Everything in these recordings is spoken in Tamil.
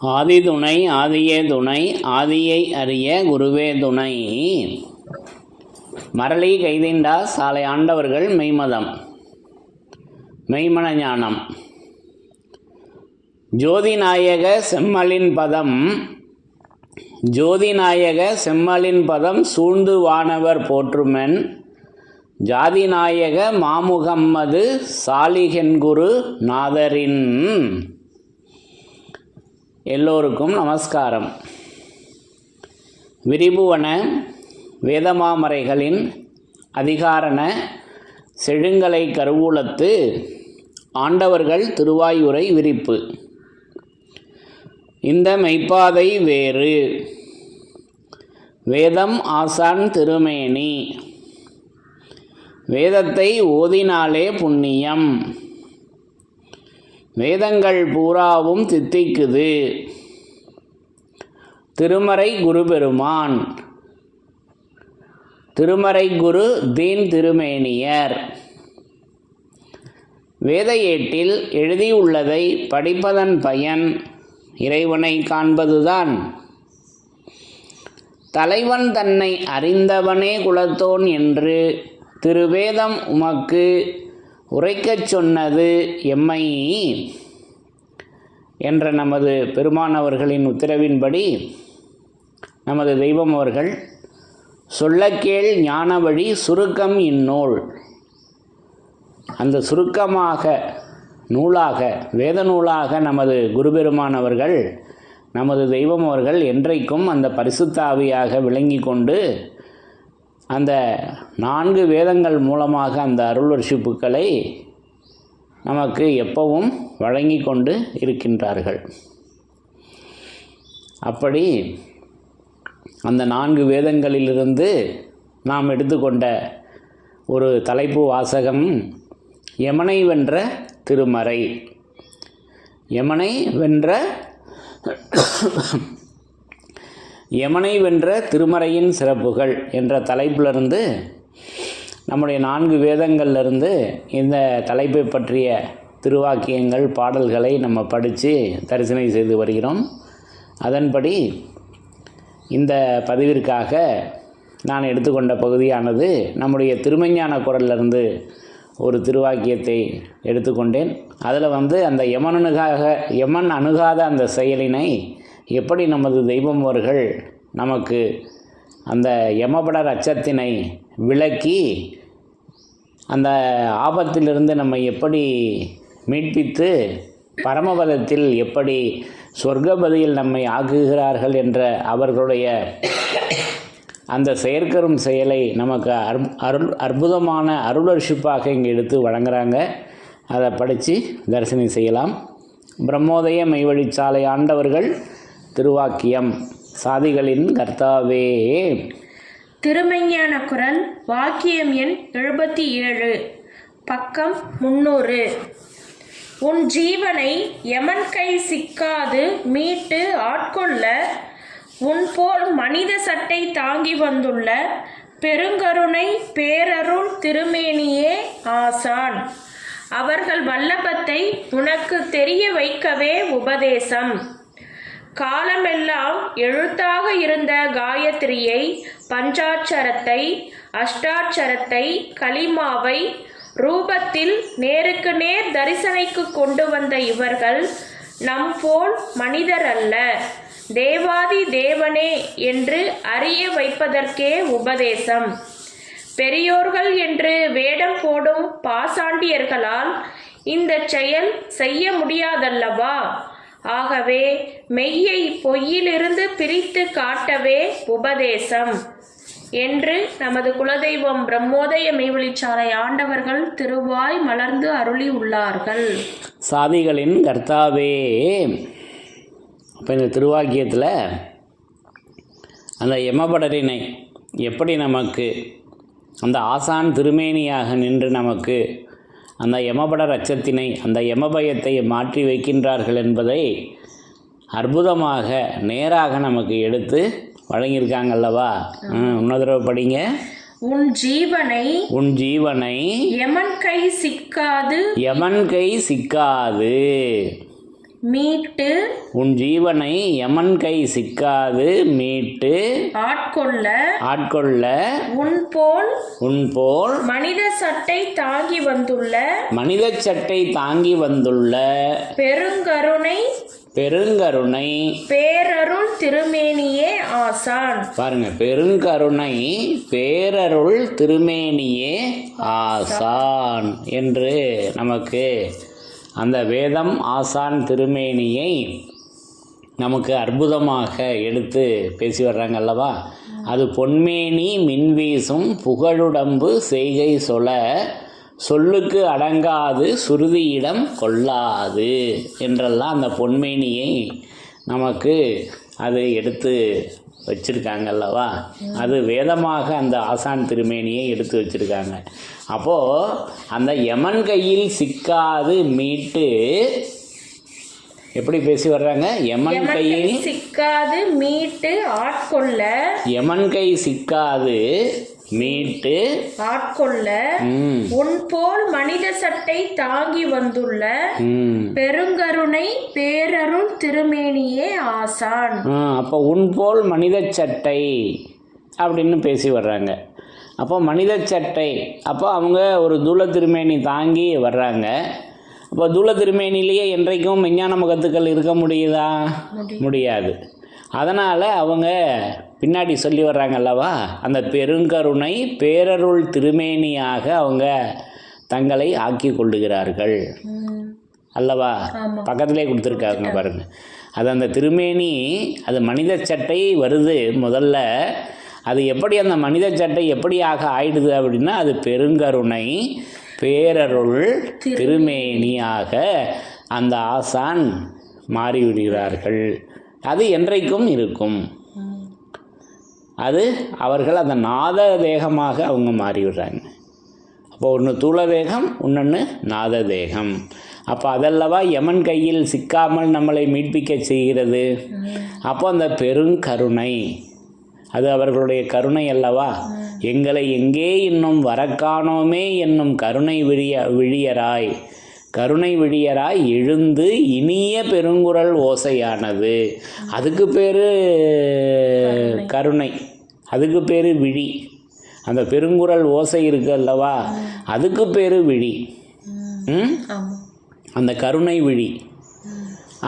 ஆதி துணை ஆதியே துணை ஆதியை அறிய குருவே துணை. மரளி கைதிண்டா சாலை ஆண்டவர்கள் மெய்மதம். மெய்மன ஞானம். ஜோதிநாயக செம்மலின் பதம். ஜோதிநாயக செம்மலின் பதம் சூழ்ந்து வானவர் போற்றுமென். ஜாதிநாயக மாமுகம்மது சாலிகென்குரு நாதரின். எல்லோருக்கும் நமஸ்காரம். விரிபுவன வேதமாமரைகளின் அதிகாரண செழுங்கலை கருவூலத்து ஆண்டவர்கள் திருவாயுரை விரிப்பு. இந்த மெய்ப்பாதை வேறு. வேதம் ஆசான் திருமேனி. வேதத்தை ஓதினாலே புண்ணியம். வேதங்கள் பூராவும் தித்திக்குது திருமறை குருபெருமான். திருமறை குரு தீன் திருமேனியர். வேத ஏட்டில் எழுதியுள்ளதை படிப்பதன் பயன் இறைவனை காண்பதுதான். தலைவன் தன்னை அறிந்தவனே குலத்தோன் என்று திருவேதம் உமக்கு உரைக்கச் சொன்னது எம்மை என்ற நமது பெருமானவர்களின் உத்தரவின்படி நமது தெய்வம் அவர்கள் சொல்லக்கேள் ஞான வழி சுருக்கம் இந்நூல். அந்த சுருக்கமாக நூலாக வேத நூலாக நமது குருபெருமானவர்கள் நமது தெய்வம் அவர்கள் என்றைக்கும் அந்த பரிசுத்தாவியாக விளங்கி கொண்டு அந்த நான்கு வேதங்கள் மூலமாக அந்த அருளர்ஷிப்புக்களை நமக்கு எப்பவும் வழங்கி கொண்டு இருக்கின்றார்கள். அப்படி அந்த நான்கு வேதங்களிலிருந்து நாம் எடுத்துக்கொண்ட ஒரு தலைப்பு வாசகம் யமனை வென்ற திருமறை. யமனை வென்ற யமனை வென்ற திருமறையின் சிறப்புகள் என்ற தலைப்பிலிருந்து நம்முடைய நான்கு வேதங்கள்லேருந்து இந்த தலைப்பை பற்றிய திருவாக்கியங்கள் பாடல்களை நம்ம படித்து தரிசனை செய்து வருகிறோம். அதன்படி இந்த பதிவிற்காக நான் எடுத்துக்கொண்ட பகுதியானது நம்முடைய திருமஞான குரலிலிருந்து ஒரு திருவாக்கியத்தை எடுத்துக்கொண்டேன். அதில் வந்து அந்த யமன் அணுகாக யமன் அணுகாத அந்த செயலினை எப்படி நமது தெய்வம் அவர்கள் நமக்கு அந்த யமபடர் அச்சத்தினை விளக்கி அந்த ஆபத்திலிருந்து நம்மை எப்படி மீட்பித்து பரமபதத்தில் எப்படி சொர்க்கபதியில் நம்மை ஆக்குகிறார்கள் என்ற அவர்களுடைய அந்த செயற்கரும் செயலை நமக்கு அரு அருள் அற்புதமான அருளர்ஷிப்பாக இங்கே எடுத்து வழங்குகிறாங்க அதை படித்து தரிசனம் செய்யலாம். பிரம்மோதய மெய்வழிச்சாலை ஆண்டவர்கள் திருவாக்கியம். சாதிகளின் கர்த்தாவே. திருமஞான குரல் வாக்கியம் எண் எழுபத்தி ஏழு. பக்கம் முன்னூறு. உன் ஜீவனை எமன் கை சிக்காது மீட்டு ஆட்கொள்ள உன் போல் மனித சட்டை தாங்கி வந்துள்ள பெருங்கருணை பேரருள் திருமேனியே ஆசான். அவர்கள் வல்லபத்தை உனக்கு தெரிய வைக்கவே உபதேசம். காலமெல்லாம் எழுத்தாக இருந்த காயத்ரியை பஞ்சாட்சரத்தை அஷ்டாட்சரத்தை கலிமாவை ரூபத்தில் நேருக்கு நேர் தரிசனைக்கு கொண்டு வந்த இவர்கள் நம் போல் மனிதர் அல்ல தேவாதி தேவனே என்று அறிய வைப்பதற்கே உபதேசம். பெரியோர்கள் என்று வேடம் போடும் பாசாண்டியர்களால் இந்த செயல் செய்ய முடியாதல்லவா? ஆகவே மெய்யை பொய்யிலிருந்து பிரித்து காட்டவே உபதேசம் என்று நமது குலதெய்வம் பிரம்மோதய மெய்வழிச்சாலை ஆண்டவர்கள் திருவாய் மலர்ந்து அருளி உள்ளார்கள். சாதிகளின் கர்த்தாவே. அப்போ இந்த திருவாக்கியத்தில் அந்த யமபடரினை எப்படி நமக்கு அந்த ஆசான் திருமேனியாக நின்று நமக்கு அந்த யமபடர் அச்சத்தினை அந்த யமபயத்தை மாற்றி வைக்கின்றார்கள் என்பதை அற்புதமாக நேராக நமக்கு எடுத்து வழங்கியிருக்காங்க அல்லவா? ம், இன்னொரு தடவை படிங்க. உன் ஜீவனை உன் ஜீவனை எமன் கை சிக்காது. யமன் கை சிக்காது. மீட்டு உன் ஜீவனை யமன் கை சிக்காது மீட்டு ஆட்கொள்ள ஆட்கொள்ள உன் போல் உன் போல் மனித சட்டை தாங்கி வந்துள்ள மனித சட்டை தாங்கி வந்துள்ள பெருங்கருணை பெருங்கருணை. பேரருள் திருமேனியே ஆசான். பாருங்க பெருங்கருணை பேரருள் திருமேனியே ஆசான் என்று நமக்கு அந்த வேதம் ஆசான் திருமேனியை நமக்கு அற்புதமாக எடுத்து பேசி வர்றாங்க அல்லவா? அது பொன்மேனி மின்வீசும் புகழுடம்பு செய்கை சொல சொல்லுக்கு அடங்காது சுருதியிடம் கொள்ளாது என்றெல்லாம் அந்த பொன்மேனியை நமக்கு அது எடுத்து வச்சிருக்காங்க அல்லவா? அது வேதமாக அந்த ஆசான் திருமேனியை எடுத்து வச்சிருக்காங்க. அப்போது அந்த யமன் கையில் சிக்காது மீட்டு எப்படி பேசி வர்றாங்க? யமன் கையில் சிக்காது மீட்டு ஆட்கொள்ள. யமன் கை சிக்காது மீட்டு ஆட்கொள்ள உன் போல் மனித சட்டை தாங்கி வந்துள்ள பெருங்கருணை பேரருள் திருமேனியே ஆசான். அப்போ உன் போல் மனித சட்டை அப்படின்னு பேசி வர்றாங்க. அப்போ மனித சட்டை அப்போ அவங்க ஒரு தூள திருமேனி தாங்கி வர்றாங்க. அப்போ தூள திருமேனிலேயே என்றைக்கும் விஞ்ஞான முகத்துக்கள் இருக்க முடியுதா. முடியாது. அதனால் அவங்க பின்னாடி சொல்லி வர்றாங்க அல்லவா அந்த பெருங்கருணை பேரருள் திருமேனியாக அவங்க தங்களை ஆக்கி கொள்ளுகிறார்கள். அல்லவா? பக்கத்திலே கொடுத்துருக்காங்க பாருங்க. அது அந்த திருமேனி அது மனித சட்டை வருது முதல்ல. அது எப்படி அந்த மனித சட்டை எப்படியாக ஆயிடுது அப்படின்னா அது பெருங்கருணை பேரருள் திருமேனியாக அந்த ஆசான் மாறிவிடுகிறார்கள். அது என்றைக்கும் இருக்கும். அது அவர்கள் அந்த நாத தேகமாக அவங்க மாறிவிடுறாங்க. அப்போ ஒன்று தூள தேகம் இன்னொன்று நாத தேகம் அப்போ அதல்லவா யமன் கையில் சிக்காமல் நம்மளை மீட்பிக்க செய்கிறது. அப்போ அந்த பெருங்கருணை அது அவர்களுடைய கருணை அல்லவா? எங்களை எங்கே இன்னும் வரக்காணோமே என்னும் கருணை விழிய விழியராய். கருணை விழியராய் எழுந்து இனிய பெருங்குரல் ஓசையானது. அதுக்கு பேர் கருணை. அதுக்கு பேர் விழி. அந்த பெருங்குரல் ஓசை இருக்கு அல்லவா? அதுக்கு பேர் விழி. அந்த கருணை விழி.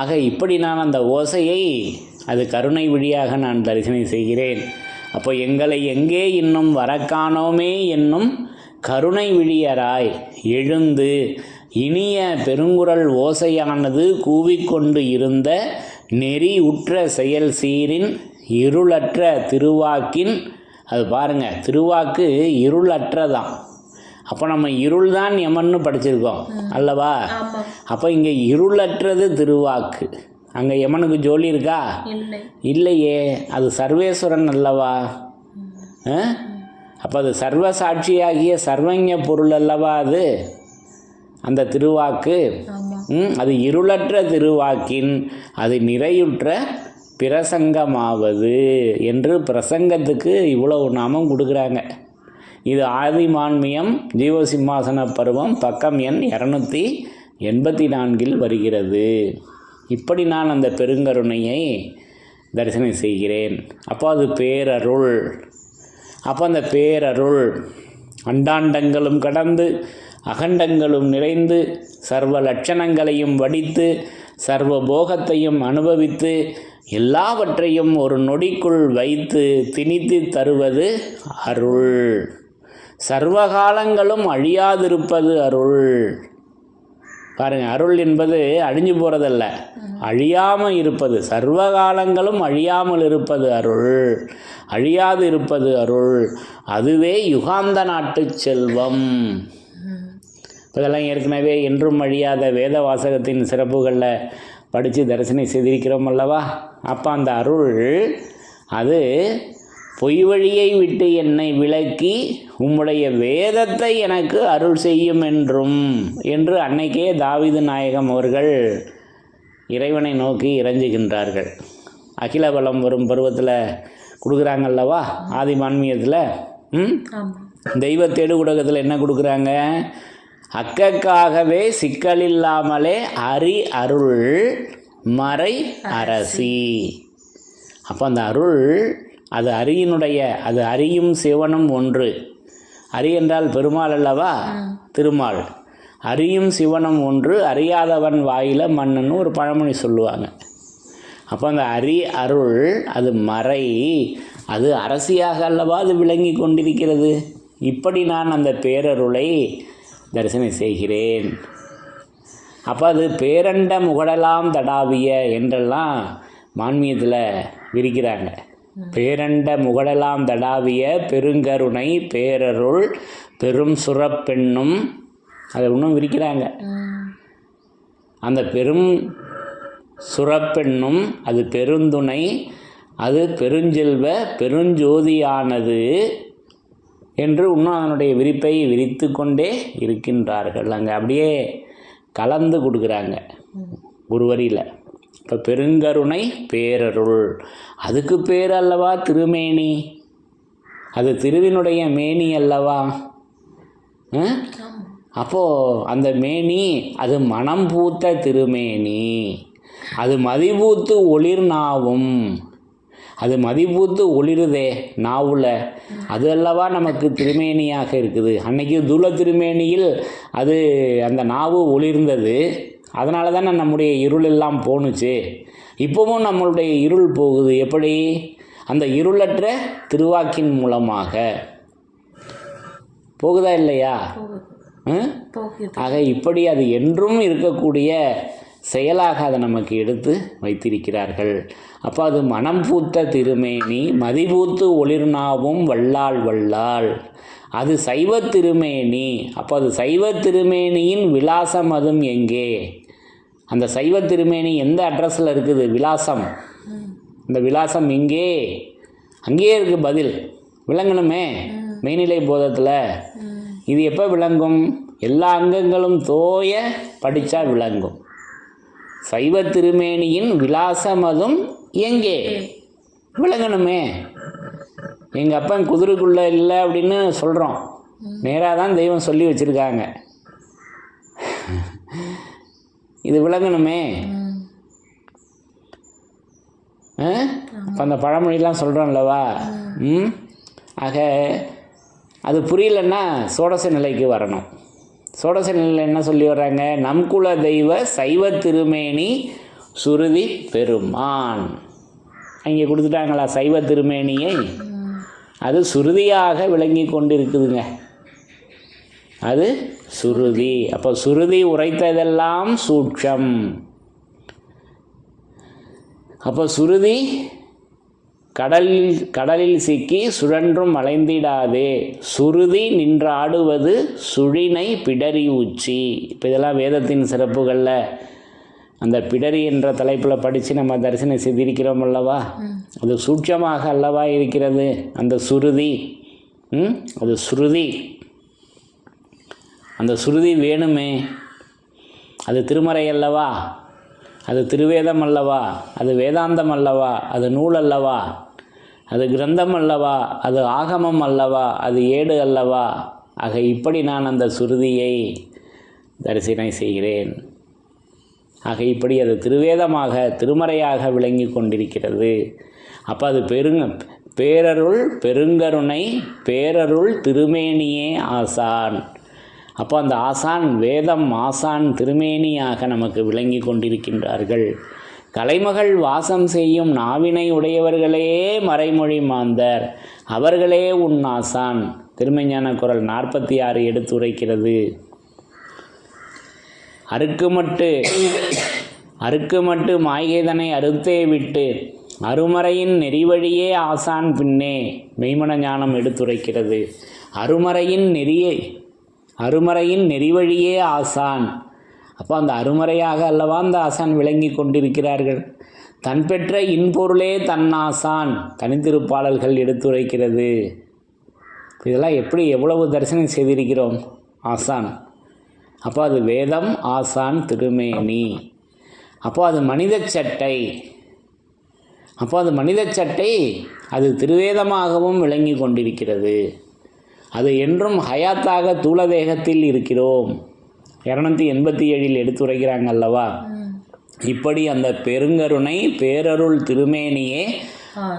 ஆக இப்படி நான் அந்த ஓசையை அது கருணை விழியாக நான் தரிசனம் செய்கிறேன். அப்போ எங்களை எங்கே இன்னும் வரக்காணோமே என்னும் கருணை விழியராய் எழுந்து இனிய பெருங்குரல் ஓசையானது கூவிக்கொண்டு இருந்த நெறி உற்ற செயல் சீரின் இருளற்ற திருவாக்கின் அது பாருங்க திருவாக்கு இருளற்றதான் அப்போ நம்ம இருள் தான் யமன்னு படிச்சிருக்கோம் அல்லவா? அப்போ இங்கே இருளற்றது திருவாக்கு. அங்கே யமனுக்கு ஜோலி இருக்கா? இல்லை. இல்லையே அது சர்வேஸ்வரன் அல்லவா? அப்போ அது சர்வ சாட்சியாகிய சர்வஞ பொருள் அல்லவா அது? அந்த திருவாக்கு. அது இருளற்ற திருவாக்கின் அது நிறையுற்ற பிரசங்கமாவது என்று பிரசங்கத்துக்கு இவ்வளவு நாமம் கொடுக்குறாங்க. இது ஆதிமான்மியம் ஜீவசிம்மாசன பருவம் பக்கம் எண் இரநூத்தி எண்பத்தி நான்கில் வருகிறது. இப்படி நான் அந்த பெருங்கருணையை தரிசனம் செய்கிறேன். அப்போ அது பேரருள். அப்போ அந்த பேரருள் அண்டாண்டங்களும் கடந்து அகண்டங்களும் நிறைந்து சர்வ லட்சணங்களையும் வடித்து சர்வ போகத்தையும் அனுபவித்து எல்லாவற்றையும் ஒரு நொடிக்குள் வைத்து திணித்து தருவது அருள். சர்வகாலங்களும் அழியாதிருப்பது அருள். பாருங்க அருள் என்பது அழிஞ்சு போகிறதல்ல அழியாமல் இருப்பது சர்வகாலங்களும் அழியாமல் இருப்பது அருள். அழியாது இருப்பது அருள். அதுவே யுகாந்த நாட்டு செல்வம். இதெல்லாம் ஏற்கனவே என்றும் அழியாத வேத வாசகத்தின் சிறப்புகளில் படித்து தரிசனம் செய்திருக்கிறோம் அல்லவா? அப்போ அந்த அருள் அது பொய் வழியை விட்டு என்னை விலக்கி உம்முடைய வேதத்தை எனக்கு அருள் செய்யும் என்றும் என்று அன்னைக்கே தாவீது நாயகம் அவர்கள் இறைவனை நோக்கி இறைஞ்சுகின்றார்கள். அகில பலம் வரும் பருவத்தில் கொடுக்குறாங்கல்லவா? ஆதி மான்மியத்தில்? தெய்வ தேடுகுடகத்தில் என்ன கொடுக்குறாங்க? அக்கக்காகவே சிக்கலில்லாமலே அரி அருள் மறை அரசி. அப்போ அந்த அருள் அது அரியினுடைய அது அரியும் சிவனும் ஒன்று. அரி என்றால் பெருமாள் அல்லவா? திருமால். அரியும் சிவனும் ஒன்று அறியாதவன் வாயில மண்ணுன்னு ஒரு பழமொழி சொல்லுவாங்க. அப்போ அந்த அரி அருள் அது மறை அது அரசியாக அல்லவா அது விளங்கி கொண்டிருக்கிறது? இப்படி நான் அந்த பேரருளை தரிசனம் செய்கிறேன். அப்போ அது பேரண்ட முகடலாம் தடாவிய என்றெல்லாம் மான்மியத்தில் விரிக்கிறாங்க. பேரண்ட முகடலாம் தடாவிய பெருங்கருணை பேரருள் பெரும் சுரப்பெண்ணும் அதை இன்னும் விரிக்கிறாங்க. அந்த பெரும் சுரப்பெண்ணும் அது பெருந்துணை அது பெருஞ்செல்வ பெருஞ்சோதியானது என்று இன்னும் அதனுடைய விரிப்பை விரித்து கொண்டே இருக்கின்றார்கள். அங்கே அப்படியே கலந்து கொடுக்குறாங்க. குருவரியில். இப்போ பெருங்கருணை பேரருள். அதுக்கு பேர் அல்லவா திருமேனி? அது திருவினுடைய மேனி அல்லவா? ஆ? அப்போது அந்த மேனி அது மனம் பூத்த திருமேனி. அது மதிபூத்து ஒளிர்னாவும் அது மதிபூத்து ஒளிருதே நாவில். அது அல்லவா நமக்கு திருமேனியாக இருக்குது. அன்னைக்கு துல திருமேனியில் அது அந்த நாவு ஒளிர்ந்தது. அதனால தானே நம்முடைய இருள் எல்லாம் போணுச்சு. இப்போவும் நம்மளுடைய இருள் போகுது. எப்படி? அந்த இருளற்ற திருவாக்கின் மூலமாக. போகுதா இல்லையா? ஆக இப்படி அது என்றும் இருக்கக்கூடிய செயலாக அதை நமக்கு எடுத்து வைத்திருக்கிறார்கள். அப்போ அது மனம் பூத்த திருமேனி மதிபூத்து ஒளிர்னாவும் வல்லாள் வல்லாள். அது சைவ திருமேனி. அப்போ அது சைவ திருமேனியின் விலாசம் அதுவும் எங்கே? அந்த சைவ திருமேனி எந்த அட்ரஸில் இருக்குது? விலாசம். இந்த விலாசம் எங்கே அங்கேயே இருக்கு பதில். விளங்கணுமே? மெய்நிலை போதத்தில். இது எப்போ விளங்கும்? எல்லா அங்கங்களும் தோய படித்தா விளங்கும். சைவ திருமேனியின் விலாசமதும் எங்கே? விளங்கணுமே. எங்கள் அப்பன் குதிரைக்குள்ளே இல்லை அப்படின்னு சொல்கிறோம் நேராக தான் தெய்வம் சொல்லி வச்சுருக்காங்க. இது விளங்கணுமே. இப்போ அந்த பழமொழிலாம் சொல்கிறோம்லவா ம்? ஆக அது புரியலன்னா சோடச நிலைக்கு வரணும். சோடசனில் என்ன சொல்லி வர்றாங்க? நம் குல தெய்வ சைவ திருமேனி சுருதி பெருமான். இங்கே கொடுத்துட்டாங்களா சைவ திருமேனியை? அது சுருதியாக விளங்கி கொண்டிருக்குதுங்க. அது சுருதி. அப்போ சுருதி உரைத்ததெல்லாம் சூட்சம். அப்போ சுருதி கடலில் கடலில் சிக்கி சுழன்றும் அலைந்திடாதே. சுருதி நின்றாடுவது சுழினை பிடரி உச்சி இப்போ இதெல்லாம் வேதத்தின் சிறப்புகளில். அந்த பிடரி என்ற தலைப்பில் படித்து நம்ம தரிசனம் செய்திருக்கிறோம் அல்லவா? அது சூட்சமாக அல்லவா இருக்கிறது? அந்த சுருதி. ம்? அது சுருதி. அந்த சுருதி வேணுமே. அது திருமறை அல்லவா? அது திருவேதம் அல்லவா? அது வேதாந்தம் அல்லவா? அது நூல் அல்லவா? அது கிரந்தம் அல்லவா? அது ஆகமம் அல்லவா? அது ஏடு அல்லவா? ஆக இப்படி நான் அந்த சுருதியை தரிசனை செய்கிறேன். ஆக இப்படி அது திருவேதமாக திருமறையாக விளங்கி கொண்டிருக்கிறது. அப்போ அது பெருங்க பேரருள் பெருங்கருணை பேரருள் திருமேனியே ஆசான். அப்போ அந்த ஆசான் வேதம் ஆசான் திருமேனியாக நமக்கு விளங்கி கொண்டிருக்கின்றார்கள். கலைமகள் வாசம் செய்யும் நாவினை உடையவர்களே மறைமொழி மாந்தர். அவர்களே உன் ஆசான். திருமைஞான குரல் நாற்பத்தி ஆறு எடுத்துரைக்கிறது. அறுக்குமட்டு அறுக்குமட்டு மாய்கைதனை அறுத்தே விட்டு அருமறையின் நெறிவழியே ஆசான் பின்னே மெய்மன ஞானம் எடுத்துரைக்கிறது. அருமறையின் நெறியை அருமறையின் நெறிவழியே ஆசான். அப்போ அந்த அருமறையாக அல்லவா அந்த ஆசான் விளங்கி கொண்டிருக்கிறார்கள்? தன் பெற்ற இன்பொருளே தன்னாசான் தனித்திருப்பாளர்கள் எடுத்துரைக்கிறது. இதெல்லாம் எப்படி எவ்வளவு தரிசனம் செய்திருக்கிறோம்? ஆசான். அப்போ அது வேதம் ஆசான் திருமேனி. அப்போ அது மனித சட்டை. அப்போ அது மனித சட்டை அது திருவேதமாகவும் விளங்கி கொண்டிருக்கிறது. அது என்றும் ஹயாத்தாக தூளதேகத்தில் இருக்கிறோம். இரநூத்தி எண்பத்தி ஏழில் எடுத்துரைக்கிறாங்க அல்லவா இப்படி அந்த பெருங்கருணை பேரருள் திருமேனியே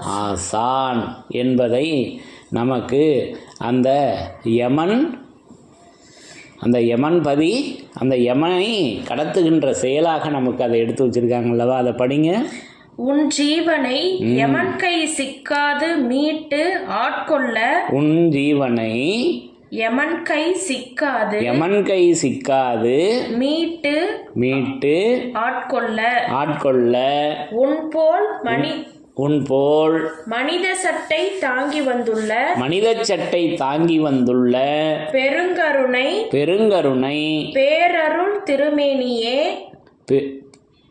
ஆசான். என்பதை நமக்கு அந்த யமன் அந்த யமன்பதி அந்த யமனை கடத்துகின்ற செயலாக நமக்கு அதை எடுத்து வச்சிருக்காங்கல்லவா? அதை படிங்க. உன் ஜீவனை எமன் கை சிக்காது மீட்டு ஆட்கொள்ள? உன் ஜீவனை எமன் கை சிக்காது யமன் கை சிக்காது மீட்டு மீட்டு ஆட்கொள்ள. ஆட்கொள்ள. உன் போல் மணி உன் போல் மனித சட்டை தாங்கி வந்துள்ள. மனிதச் சட்டை தாங்கி வந்துள்ள. பெருங்கருணை பெருங்கருணை பேரருள் திருமேனியே.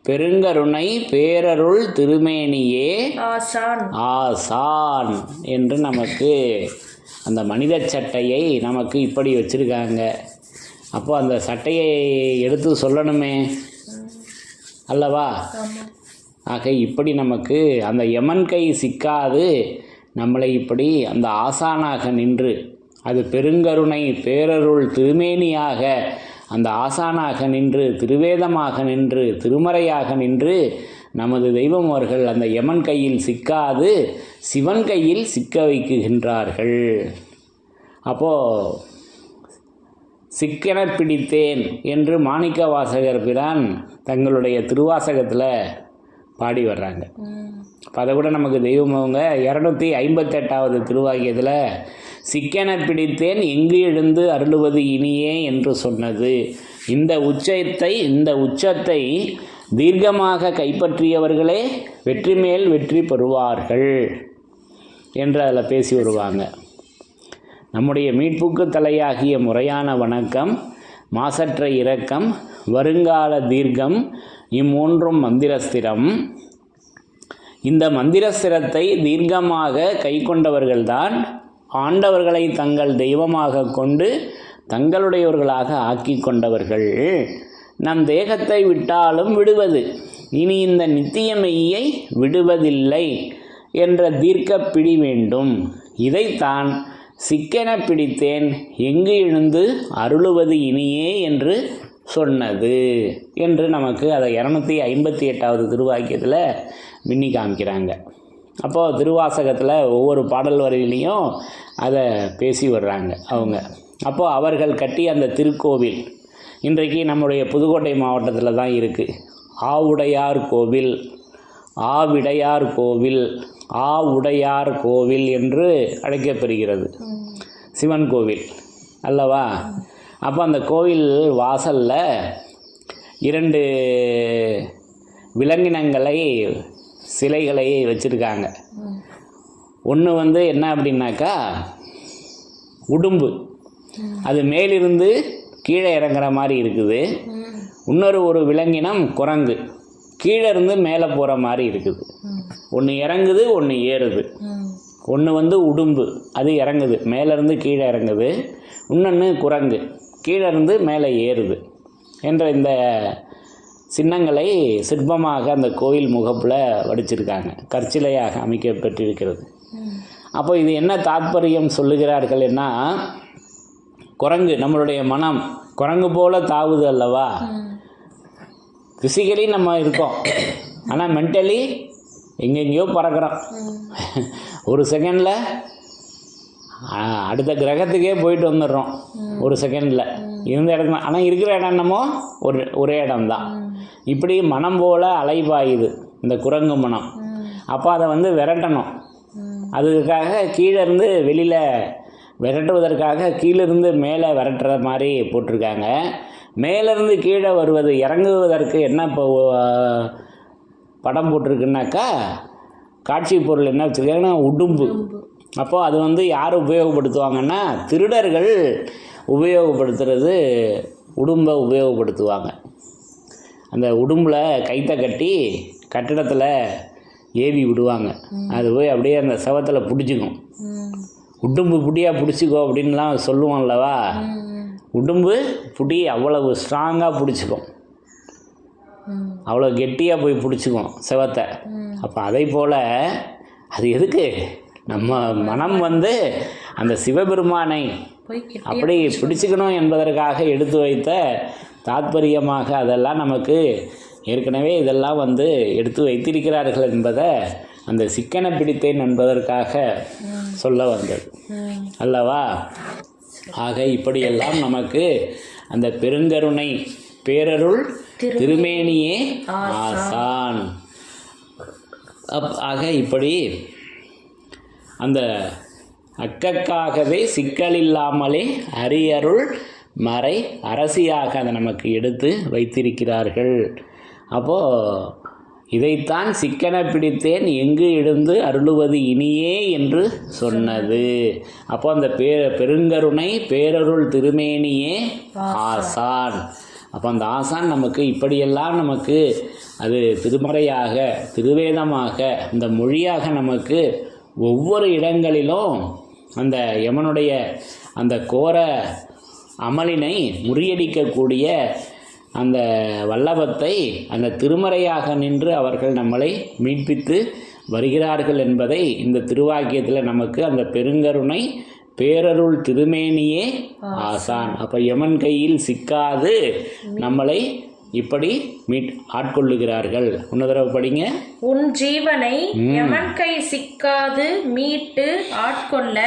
பெருங்கருணை பேரருள் திருமேனியே ஆசான். ஆசான் என்று நமக்கு அந்த மனித சட்டையை நமக்கு இப்படி வச்சிருக்காங்க. அப்போ அந்த சட்டையை எடுத்து சொல்லணுமே. அல்லவா? ஆக இப்படி நமக்கு அந்த யமன் கை சிக்காது. நம்மளை இப்படி அந்த ஆசானாக நின்று அது பெருங்கருணை பேரருள் திருமேனியாக அந்த ஆசானாக நின்று திருவேதமாக நின்று திருமறையாக நின்று நமது தெய்வம் அவர்கள் அந்த யமன் கையில் சிக்காது சிவன் கையில் சிக்க வைக்குகின்றார்கள். அப்போது சிக்கென பிடித்தேன் என்று மாணிக்க வாசகர் பிரான் தங்களுடைய திருவாசகத்தில் பாடி வர்றாங்க. அப்ப அதை கூட நமக்கு தெய்வம் அவங்க இரநூத்தி ஐம்பத்தெட்டாவது திருவாக்கியத்தில் சிக்கென பிடித்தேன் எங்கு எழுந்து அருளுவது இனியே என்று சொன்னது. இந்த உச்சத்தை இந்த உச்சத்தை தீர்க்கமாக கைப்பற்றியவர்களே வெற்றி மேல் வெற்றி பெறுவார்கள் என்று அதில் பேசி வருவாங்க. நம்முடைய மீட்புக்கு தலையாகிய முறையான வணக்கம் மாசற்ற இரக்கம் வருங்கால தீர்க்கம் இம்மூன்றும் மந்திரஸ்திரம். இந்த மந்திரஸ்திரத்தை தீர்க்கமாக கை கொண்டவர்கள்தான் ஆண்டவர்களை தங்கள் தெய்வமாக கொண்டு தங்களுடையவர்களாக ஆக்கி கொண்டவர்கள். நம் தேகத்தை விட்டாலும் விடுவது. இனி இந்த நித்திய மெய்யை விடுவதில்லை என்ற தீர்க்க பிடி வேண்டும். இதைத்தான் சிக்கென பிடித்தேன். எங்கு எழுந்து அருளுவது இனியே என்று சொன்னது என்று நமக்கு அதை இரநூத்தி ஐம்பத்தி எட்டாவது திருவாக்கியத்தில் மின்னி காமிக்கிறாங்க. அப்போது திருவாசகத்தில் ஒவ்வொரு பாடல் வரியிலையும் அதை பேசி வர்றாங்க அவங்க. அப்போது அவர்கள் கட்டிய அந்த திருக்கோவில் இன்றைக்கு நம்முடைய புதுக்கோட்டை மாவட்டத்தில் தான் இருக்குது ஆவுடையார் கோவில் ஆவிடையார் கோவில் ஆ உடையார் கோவில் என்று அழைக்கப்பெறுகிறது சிவன் கோவில் அல்லவா? அப்போ அந்த கோவில் வாசலில் இரண்டு விலங்கினங்களை சிலைகளை வச்சுருக்காங்க. ஒன்று வந்து என்ன அப்படின்னாக்கா உடும்பு. அது மேலிருந்து கீழே இறங்குற மாதிரி இருக்குது. இன்னொரு ஒரு விலங்கினம் குரங்கு. கீழே இருந்து மேலே போகிற மாதிரி இருக்குது. ஒன்று இறங்குது ஒன்று ஏறுது. ஒன்று வந்து உடும்பு. அது இறங்குது. மேலேருந்து கீழே இறங்குது. இன்னொன்று குரங்கு. கீழே இருந்து மேலே ஏறுது. என்ற இந்த சின்னங்களை சிற்பமாக அந்த கோயில் முகப்பில் வடிச்சிருக்காங்க. கற்சிலையாக அமைக்கப்பட்டிருக்கிறது. அப்போ இது என்ன தாத்பரியம் சொல்லுகிறார்கள்னா குரங்கு நம்மளுடைய மனம் குரங்கு போல தாவுது அல்லவா? ஃபிசிக்கலி நம்ம இருக்கோம். ஆனால் மென்டலி எங்கெங்கேயோ பறக்கிறோம். ஒரு செகண்டில் அடுத்த கிரகத்துக்கே போயிட்டு வந்துடுறோம். ஒரு செகண்டில் இருந்த இடத்துல ஆனால் இருக்கிற இடம் என்னமோ ஒரு ஒரே இடம்தான். இப்படி மனம் போல் அலைபாயுது இந்த குரங்கு மனம். அப்போ அதை வந்து விரட்டணும். அதுக்காக கீழே இருந்து வெளியில் விரட்டுவதற்காக கீழிருந்து மேலே விரட்டுற மாதிரி போட்டிருக்காங்க. மேலேருந்து கீழே வருவது இறங்குவதற்கு என்ன இப்போ படம் போட்டிருக்குன்னாக்கா காட்சி பொருள் என்ன வச்சுருக்காங்கன்னா உடும்பு. அப்போது அது வந்து யார் உபயோகப்படுத்துவாங்கன்னா திருடர்கள் உபயோகப்படுத்துறது உடும்பை உபயோகப்படுத்துவாங்க. அந்த உடும்பில் கைத்தை கட்டி கட்டிடத்தில் ஏவி விடுவாங்க. அது போய் அப்படியே அந்த செவத்தில் பிடிச்சிக்கும். உடும்பு புடியாக பிடிச்சிக்கோ அப்படின்லாம் சொல்லுவோம் அல்லவா உடும்பு புடி அவ்வளவு ஸ்ட்ராங்காக பிடிச்சிக்கும். அவ்வளோ கெட்டியாக போய் பிடிச்சிக்கும் செவத்தை. அப்போ அதை போல் அது எதுக்கு? நம்ம மனம் வந்து அந்த சிவபெருமானை அப்படி பிடிச்சுக்கணும் என்பதற்காக எடுத்து வைத்த தாத்பரியமாக அதெல்லாம் நமக்கு ஏற்கனவே இதெல்லாம் வந்து எடுத்து வைத்திருக்கிறார்கள் என்பதை அந்த சிக்கனை பிடித்தேன் என்பதற்காக சொல்ல வந்தது. அல்லவா? ஆக இப்படியெல்லாம் நமக்கு அந்த பெருங்கருணை பேரருள் திருமேனியே ஆசான். அப் ஆக இப்படி அந்த அக்கக்காகவே சிக்கலில்லாமலே அரியருள் மறை அரசியாக அதை நமக்கு எடுத்து வைத்திருக்கிறார்கள். அப்போது இதைத்தான் சிக்கன பிடித்தேன் எங்கு எழுந்து அருளுவது இனியே என்று சொன்னது. அப்போ அந்த பே பெருங்கருணை பேரருள் திருமேனியே ஆசான். அப்போ அந்த ஆசான் நமக்கு இப்படியெல்லாம் நமக்கு அது திருமறையாக திருவேதமாக இந்த மொழியாக நமக்கு ஒவ்வொரு இடங்களிலும் அந்த யமனுடைய அந்த கோர அமலினை முறியடிக்கக்கூடிய அந்த வல்லபத்தை அந்த திருமறையாக நின்று அவர்கள் நம்மளை மீட்பித்து வருகிறார்கள் என்பதை இந்த திருவாக்கியத்தில் நமக்கு அந்த பெருங்கருணை பேரருள் திருமேனியே ஆசான். அப்போ யமன் கையில் சிக்காது நம்மளை இப்படி மீட் ஆட்கொள்ளுகிறார்கள். இன்னொரு தடவை படிங்க. உன் ஜீவனை எமன் கை சிக்காது மீட்டு ஆட்கொள்ள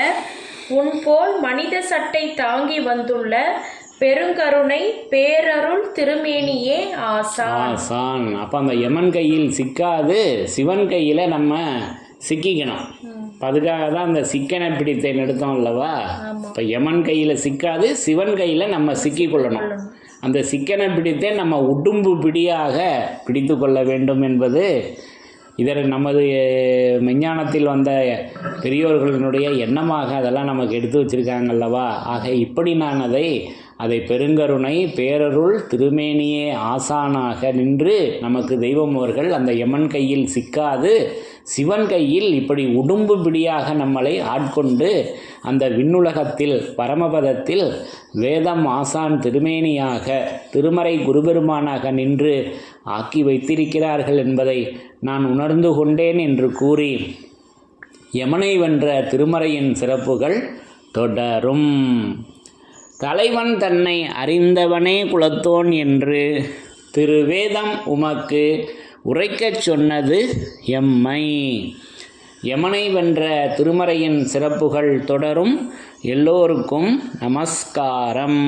உன் போல் மனித சட்டை தாங்கி வந்துள்ள பெருங்கருணை பேரருள் திருமேனியே ஆசா ஆசான். அப்போ அந்த யமன் கையில் சிக்காது சிவன் கையில் நம்ம சிக்கிக்கணும். அதுக்காக தான் அந்த சிக்கனை பிடித்தேன் எடுத்தோம் அல்லவா? இப்போ யமன் கையில் சிக்காது சிவன் கையில் நம்ம சிக்கிக்கொள்ளணும். அந்த சிக்கனை பிடித்தே நம்ம உடும்பு பிடியாக பிடித்து கொள்ள வேண்டும் என்பது இதர் நமது விஞ்ஞானத்தில் வந்த பெரியோர்களினுடைய எண்ணமாக அதெல்லாம் நமக்கு எடுத்து வச்சுருக்காங்கல்லவா ஆக இப்படி நான் அதை அதை பெருங்கருணை பேரருள் திருமேனியே ஆசானாக நின்று நமக்கு தெய்வம் அவர்கள் அந்த யமன் கையில் சிக்காது சிவன் கையில் இப்படி உடும்பு பிடியாக நம்மளை ஆட்கொண்டு அந்த விண்ணுலகத்தில் பரமபதத்தில் வேதம் ஆசான் திருமேனியாக திருமறை குருபெருமானாக நின்று ஆக்கி வைத்திருக்கிறார்கள் என்பதை நான் உணர்ந்து கொண்டேன் என்று கூறி யமனை வென்ற திருமறையின் சிறப்புகள் தொடரும். தலைவன் தன்னை அறிந்தவனே குலத்தோன் என்று திருவேதம் உமக்கு உரைக்கச் சொன்னது எம்மை. யமனை வென்ற திருமறையின் சிறப்புகள் தொடரும் எல்லோருக்கும் நமஸ்காரம்.